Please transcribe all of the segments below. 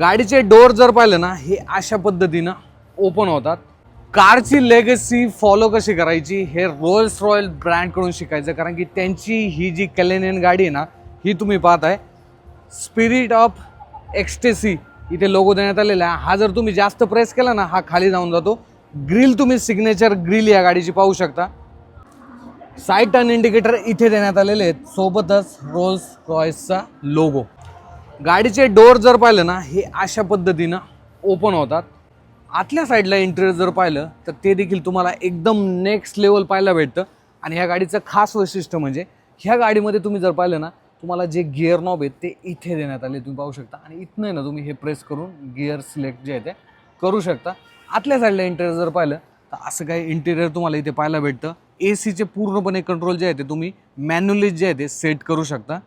गाडीचे डोअर जर पाहिलं ना हे अशा पद्धतीनं ओपन होतात. कारची लेगसी फॉलो कशी करायची हे रोल्स रॉयल ब्रँडकडून शिकायचं. कारण की त्यांची ही जी कॅलेनियन गाडी आहे ना ही तुम्ही पाहताय. स्पिरिट ऑफ एक्स्टेसी इथे लोगो देण्यात आलेला आहे. हा जर तुम्ही जास्त प्रेस केला ना हा खाली जाऊन जातो. ग्रिल तुम्ही सिग्नेचर ग्रिल या गाडीची पाहू शकता. साईड टर्न इंडिकेटर इथे देण्यात आलेले आहेत. सोबतच रोल्स रॉयसचा लोगो गाडीचे डोअर जर पाहिलं ना हे अशा पद्धतीनं ओपन होतात. आतल्या साईडला इंटेरियर जर पाहिलं तर ते देखील तुम्हाला एकदम नेक्स्ट लेवल पाहायला भेटतं. आणि ह्या गाडीचं खास वैशिष्ट्य म्हणजे ह्या गाडीमध्ये तुम्ही जर पाहिलं ना तुम्हाला जे गिअर नॉब आहेत ते इथे देण्यात आले तुम्ही पाहू शकता. आणि इथनं आहे ना तुम्ही हे प्रेस करून गिअर सिलेक्ट जे आहे ते करू शकता. आतल्या साईडला इंटेरियर जर पाहिलं तर असं काही इंटेरियर तुम्हाला इथे पाहायला भेटतं. ए सीचे पूर्णपणे कंट्रोल जे आहे ते तुम्ही मॅन्युअली जे आहे ते सेट करू शकता.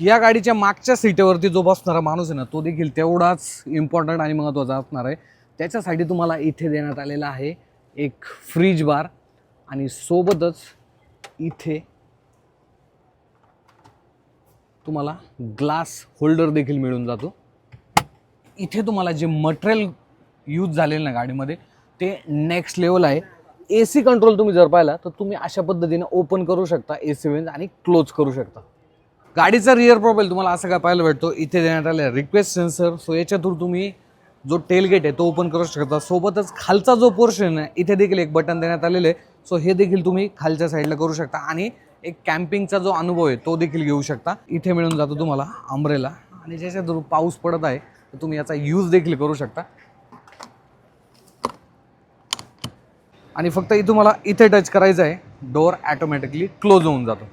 या गाडीच्या मागच्या सीटेवरती जो बसणारा माणूस आहे ना तो देखील तेवढाच इम्पॉर्टंट आणि महत्त्वाचा असणार आहे. त्याच्यासाठी तुम्हाला इथे देण्यात आलेला आहे एक फ्रीज बार आणि सोबतच इथे तुम्हाला ग्लास होल्डर देखील मिळून जातो. इथे तुम्हाला जे मटेरियल यूज झालेलं ना गाडीमध्ये ते नेक्स्ट लेवल आहे. ए सी कंट्रोल तुम्ही जर पाहिला तर तुम्ही अशा पद्धतीने ओपन करू शकता ए सी वेन्स आणि क्लोज करू शकता. गाडीचा रिअर प्रोफाईल तुम्हाला असं काय पाहायला भेटतो? इथे देण्यात आलं रिक्वेस्ट सेन्सर सो याच्या थ्रू तुम्ही जो टेलगेट आहे तो ओपन करू शकता. सोबतच खालचा जो पोर्शन आहे इथे देखील एक बटन देण्यात आलेलं आहे. सो हे देखील तुम्ही खालच्या साईडला करू शकता. आणि एक कॅम्पिंगचा जो अनुभव आहे तो देखील घेऊ शकता. इथे मिळून जातो तुम्हाला अंब्रेला आणि ज्याच्या थ्रू पाऊस पडत आहे तर तुम्ही याचा यूज देखील करू शकता. आणि फक्त इथं तुम्हाला इथे टच करायचं आहे. डोअर ॲटोमॅटिकली क्लोज होऊन जातो.